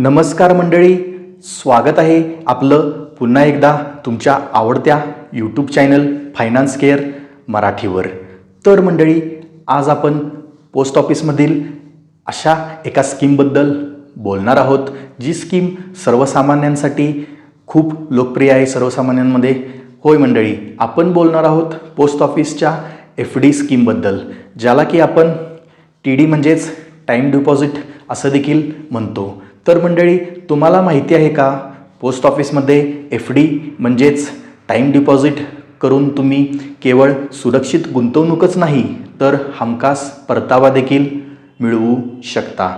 नमस्कार मंडळी स्वागत आहे आपलं पुन्हा एकदा तुमच्या आवडत्या यूट्यूब चॅनल फायनान्स केअर मराठीवर. तर मंडळी आज आपण पोस्ट ऑफिसमधील अशा एका स्कीमबद्दल बोलणार आहोत जी स्कीम सर्वसामान्यांसाठी खूप लोकप्रिय आहे सर्वसामान्यांमध्ये. होय मंडळी आपण बोलणार आहोत पोस्ट ऑफिसच्या एफ डी स्कीमबद्दल ज्याला की आपण टी डी म्हणजेच टाईम डिपॉझिट असं देखील म्हणतो. तर मंडळी तुम्हाला माहिती आहे का? पोस्ट ऑफिसमध्ये एफ डी म्हणजेच टाईम डिपॉझिट करून तुम्ही केवळ सुरक्षित गुंतवणूकच नाही तर हमखास परतावा देखील मिळवू शकता.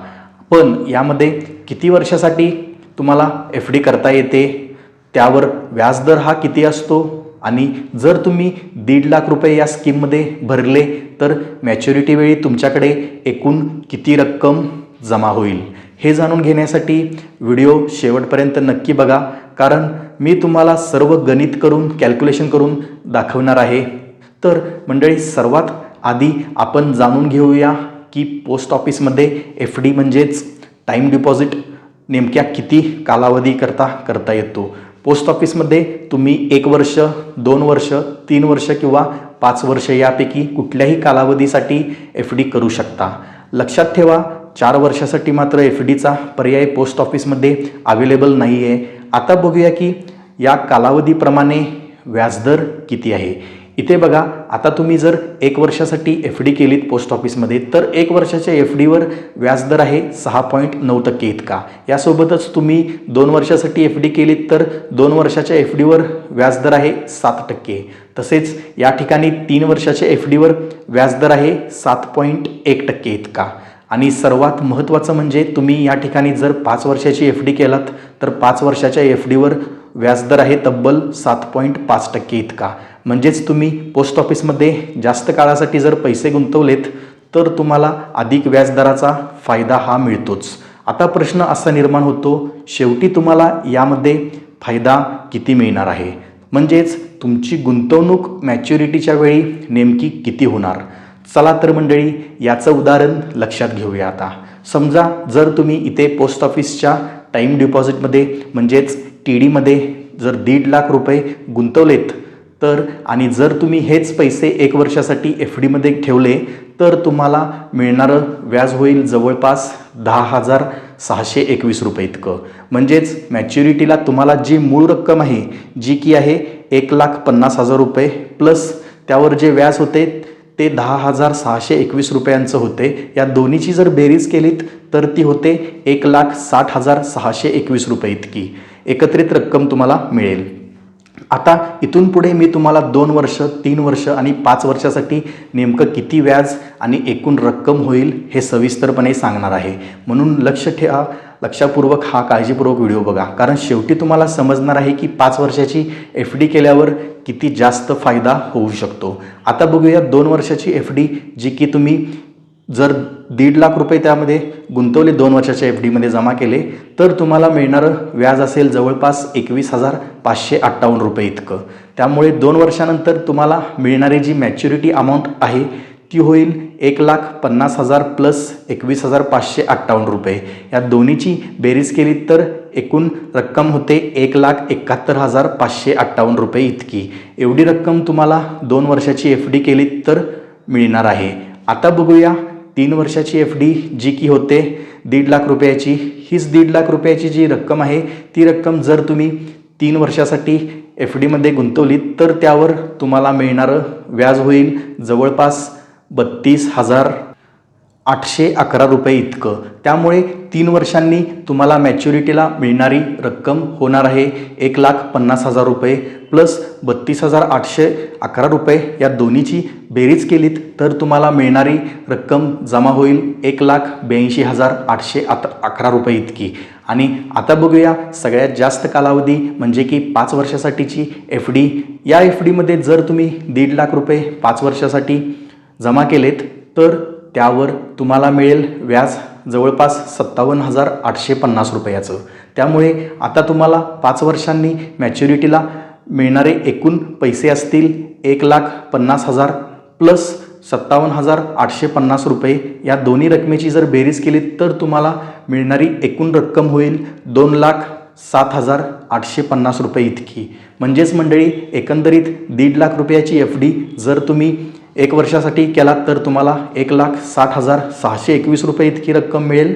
पण यामध्ये किती वर्षासाठी तुम्हाला एफ डी करता येते? त्यावर व्याजदर हा किती असतो? आणि जर तुम्ही दीड लाख रुपये या स्कीममध्ये भरले तर मॅच्युरिटी वेळी तुमच्याकडे एकूण किती रक्कम जमा होईल? हे जाणून घेण्यासाठी व्हिडिओ शेवटपर्यंत नक्की बघा कारण मी तुम्हाला सर्व गणित करून कॅल्क्युलेशन करून दाखवणार आहे. तर मंडळी सर्वात आधी आपण जाणून घेऊया की पोस्ट ऑफिसमध्ये एफ डी म्हणजेच टाईम डिपॉझिट नेमक्या किती कालावधीकरता करता येतो? पोस्ट ऑफिसमध्ये तुम्ही एक वर्ष दोन वर्ष तीन वर्ष किंवा पाच वर्ष यापैकी कुठल्याही कालावधीसाठी एफ डी करू शकता. लक्षात ठेवा चार वर्षासाठी मात्र एफ डीचा पर्याय पोस्ट ऑफिसमध्ये अवेलेबल नाही आहे आता बघूया की या कालावधीप्रमाणे व्याजदर किती आहे. इथे बघा आता तुम्ही जर एक वर्षासाठी एफ डी केलीत पोस्ट ऑफिसमध्ये तर एक वर्षाच्या एफ डीवर व्याजदर आहे सहा पॉईंट नऊ टक्के इतका. यासोबतच तुम्ही दोन वर्षासाठी एफ डी केलीत तर दोन वर्षाच्या एफ डीवर व्याजदर आहे सात टक्के. तसेच या ठिकाणी तीन वर्षाच्या एफ डीवर व्याजदर आहे सात पॉईंट एक टक्के इतका. आणि सर्वात महत्त्वाचं म्हणजे तुम्ही या ठिकाणी जर पाच वर्षाची एफ डी केलात तर पाच वर्षाच्या एफ डीवर व्याजदर आहे तब्बल सात पॉईंट पाच टक्के इतका. म्हणजेच तुम्ही पोस्ट ऑफिसमध्ये जास्त काळासाठी जर पैसे गुंतवलेत तर तुम्हाला अधिक व्याजदराचा फायदा हा मिळतोच. आता प्रश्न असा निर्माण होतो शेवटी तुम्हाला यामध्ये फायदा किती मिळणार आहे? म्हणजेच तुमची गुंतवणूक मॅच्युरिटीच्या वेळी नेमकी किती होणार? चला तर मंडळी याचं उदाहरण लक्षात घेऊया आता. समजा जर तुम्ही इथे पोस्ट ऑफिसच्या टाईम डिपॉझिटमध्ये म्हणजेच टी डीमध्ये जर दीड लाख रुपये गुंतवलेत तर आणि जर तुम्ही हेच पैसे एक वर्षासाठी एफ डीमध्ये ठेवले तर तुम्हाला मिळणारं व्याज होईल जवळपास दहा हजार सहाशे एकवीस रुपये इतकं. म्हणजेच मॅच्युरिटीला तुम्हाला जी मूळ रक्कम आहे जी की आहे एक लाख पन्नास हजार रुपये प्लस त्यावर जे व्याज होते ते दहा हजार सहाशे एकवीस रुपयांचं होते. या दोन्हीची जर बेरीज केलीत तर ती होते एक लाख साठ हजार सहाशे एकवीस रुपये इतकी. एकत्रित रक्कम तुम्हाला मिळेल. आता इथून पुढे मी तुम्हाला दोन वर्ष तीन वर्ष आणि पाच वर्षासाठी नेमकं किती व्याज आणि एकूण रक्कम होईल हे सविस्तरपणे सांगणार आहे. म्हणून लक्ष ठेवा. लक्षपूर्वक हा काळजीपूर्वक व्हिडिओ बघा. कारण शेवटी तुम्हाला समजणार आहे की पाच वर्षाची एफ डी केल्यावर किती जास्त फायदा होऊ शकतो. आता बघूया दोन वर्षाची एफ डी जी की तुम्ही जर दीड लाख रुपये त्यामध्ये गुंतवले दोन वर्षाच्या एफ डीमध्ये जमा केले तर तुम्हाला मिळणारं व्याज असेल जवळपास एकवीस हजार पाचशे अठ्ठावन्न रुपये इतकं. त्यामुळे दोन वर्षानंतर तुम्हाला मिळणारी जी मॅच्युरिटी अमाऊंट आहे ती होईल? एक लाख पन्नास हजार प्लस एकवीस हजार पाचशे अठ्ठावन्न रुपये. या दोन्हीची बेरीज केली तर एकूण रक्कम होते एक लाख एकाहत्तर हजार पाचशे अठ्ठावन्न रुपये इतकी. एवढी रक्कम तुम्हाला दोन वर्षाची एफ डी केली तर मिळणार आहे. आता बघूया तीन वर्षाची एफ डी जी की होते दीड लाख रुपयाची. हीच दीड लाख रुपयाची जी रक्कम आहे ती रक्कम जर तुम्ही तीन वर्षासाठी एफ डीमध्ये गुंतवलीत तर त्यावर तुम्हाला मिळणारं व्याज होईल जवळपास बत्तीस हजार आठशे अकरा रुपये इतकं. त्यामुळे तीन वर्षांनी तुम्हाला मॅच्युरिटीला मिळणारी रक्कम होणार आहे एक लाख पन्नास हजार रुपये प्लस बत्तीस हजार आठशे अकरा रुपये या दोन्हीची बेरीज केलीत तर तुम्हाला मिळणारी रक्कम जमा होईल एक लाख ब्याऐंशी हजार आठशे आत अकरा रुपये इतकी. आणि आता बघूया सगळ्यात जास्त कालावधी म्हणजे की पाच वर्षासाठीची एफ डी. या एफ डीमध्ये जर तुम्ही दीड लाख रुपये पाच वर्षासाठी जमा केलेत तर त्यावर तुम्हाला मिळेल व्याज जवळपास सत्तावन्न हजार आठशे पन्नास रुपयाचं. त्यामुळे आता तुम्हाला पाच वर्षांनी मॅच्युरिटीला मिळणारे एकूण पैसे असतील एक लाख पन्नास हजार प्लस सत्तावन्न हजार आठशे पन्नास रुपये. या दोन्ही रकमेची जर बेरीज केली तर तुम्हाला मिळणारी एकूण रक्कम होईल दोन लाख सात हजार आठशे पन्नास रुपये इतकी. म्हणजेच मंडळी एकंदरीत दीड लाख रुपयाची एफ डी जर तुम्ही एक वर्षासाठी केलात तर तुम्हाला एक लाख साठ हजार सहाशे एकवीस रुपये इतकी रक्कम मिळेल.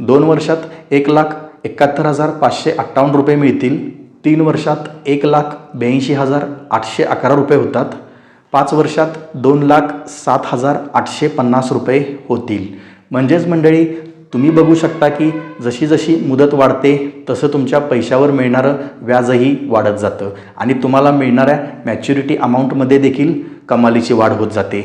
दोन वर्षात एक लाख एकाहत्तर हजार पाचशे अठ्ठावन्न रुपये मिळतील. तीन वर्षात एक लाख ब्याऐंशी हजार आठशे अकरा रुपये होतात. पाच वर्षात दोन लाख सात हजार आठशे पन्नास रुपये होतील. म्हणजेच मंडळी तुम्ही बघू शकता की जशी जशी मुदत वाढते तसं तुमच्या पैशावर मिळणारं व्याजही वाढत जातं. आणि तुम्हाला मिळणाऱ्या मॅच्युरिटी अमाऊंटमध्ये देखील कमालीची वाढ होत जाते.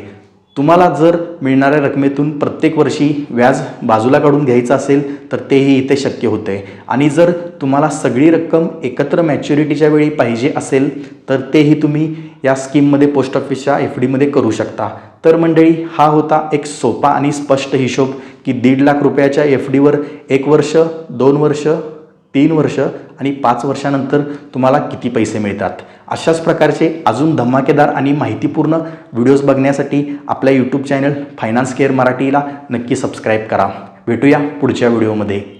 तुम्हाला जर मिळणाऱ्या रकमेतून प्रत्येक वर्षी व्याज बाजूला काढून घ्यायचं असेल तर तेही इथे शक्य होतं आहे आणि जर तुम्हाला सगळी रक्कम एकत्र मॅच्युरिटीच्या वेळी पाहिजे असेल तर तेही तुम्ही या स्कीममध्ये पोस्ट ऑफिसच्या एफ डीमध्ये करू शकता. तर मंडळी हा होता एक सोपा आणि स्पष्ट हिशोब की दीड लाख रुपयाच्या एफ डीवर एक वर्ष दोन वर्ष तीन वर्ष आणि पाच वर्षानंतर तुम्हाला किती पैसे मिळतात. अशाच प्रकारचे अजून धमाकेदार आणि माहितीपूर्ण व्हिडिओज बघण्यासाठी आपल्या यूट्यूब चॅनल फायनान्स केअर मराठीला नक्की सबस्क्राईब करा. भेटूया पुढच्या व्हिडिओमध्ये.